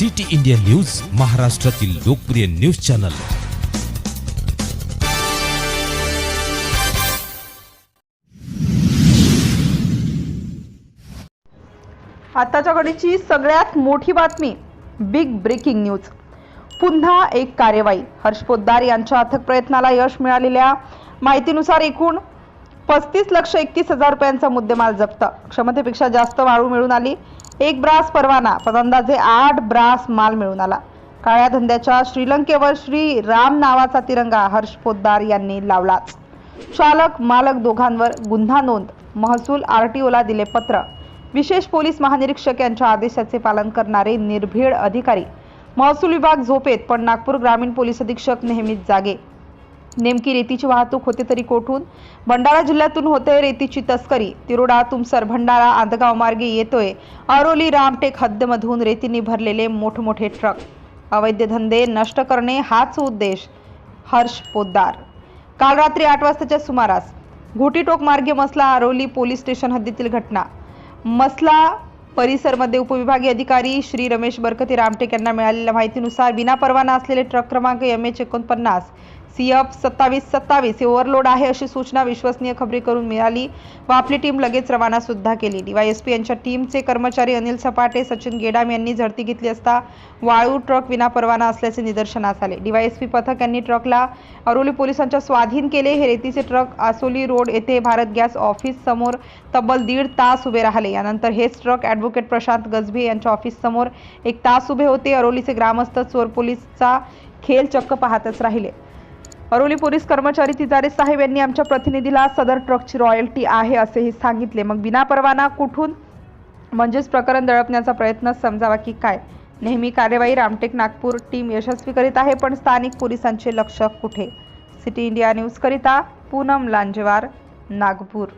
City India news महाराष्ट्रातील लोकप्रिय news channel. आताच्या घडीची सगळ्यात मोठी बातमी बिग ब्रेकिंग न्यूज. पुन्हा एक कार्यवाही. हर्ष पोद्दार यांच्या अथक प्रयत्नाला यश मिळालेल्या माहितीनुसार एकूण पस्तीस लक्ष एकतीस हजार रुपयांचा मुद्देमाल जप्त. क्षमतेपेक्षा जास्त वाळू मिळून आली एक ब्रास परवाना पण अंदाजे आठ ब्रास माल मिळून आला. काळ्या धंद्याच्या श्रीलंकेवर श्री राम नावाचा तिरंगा हर्ष पोद्दार यांनी लावलाच. चालक मालक दोघांवर गुन्हा नोंद महसूल आरटीओला दिले पत्र. विशेष पोलीस महानिरीक्षक यांच्या आदेशाचे पालन करणारे निर्भीड अधिकारी. महसूल विभाग झोपेत पण नागपूर ग्रामीण पोलीस अधीक्षक नेहमीच जागे. नेमकी रेतीची वाहतूक होते तरी कोठून? भंडारा जिल्ह्यातून होते रेतीची तस्करी. तिरोडा तुमसर भंडारा आंदगाव मार्गे येतोय. अरोली रामटेक हद्दमधून रेतीने भरलेले मोठमोठे ट्रक. अवैध धंदे नष्ट करणे हाच उद्देश हर्ष पोद्दार. काल रात्री आठ वाजताच्या सुमारास घोटीटोक मार्गे मसला आरोली पोलीस स्टेशन हद्दीतील घटना. मसला परिसरमध्ये उपविभागीय अधिकारी श्री रमेश बरकती रामटेक यांना मिळालेल्या माहितीनुसार विना परवाना असलेले ट्रक क्रमांक एम एच एकोणपन्नास सी एफ सत्तावीस सत्तावीस हे ओव्हरलोड आहे अशी सूचना विश्वसनीय खबरी करून मिळाली. व आपली टीम लगेच रवाना सुद्धा केली. डीवायएसपी यांच्या टीमचे कर्मचारी अनिल सपाटे सचिन गेडाम यांनी झडती घेतली असता वाळू ट्रक विना परवाना असल्याचे निदर्शनास आले. डीवायएसपी पथक यांनी ट्रकला अरोली पोलिसांच्या स्वाधीन केले. हे रेतीचे ट्रक आसोली रोड येथे भारत गॅस ऑफिस समोर तब्बल दीड तास उभे राहिले. यानंतर हेच ट्रक ॲडव्होकेट प्रशांत गजभे यांच्या ऑफिस समोर एक तास उभे होते. अरोलीचे ग्रामस्थ चोर पोलीसचा खेळ चक्क पाहतच राहिले. अरोली पोलीस कर्मचारी तिजारे साहेब यांनी आमच्या प्रतिनिधीला सदर ट्रकची रॉयल्टी आहे असेही सांगितले. मग विना परवाना कुठून? म्हणजेच प्रकरण दळपण्याचा प्रयत्न समजावा की काय? नेहमी कार्यवाही रामटेक नागपूर टीम यशस्वी करीत आहे पण स्थानिक पोलिसांचे लक्ष कुठे? सिटी इंडिया न्यूजकरिता पूनम लांजेवार नागपूर.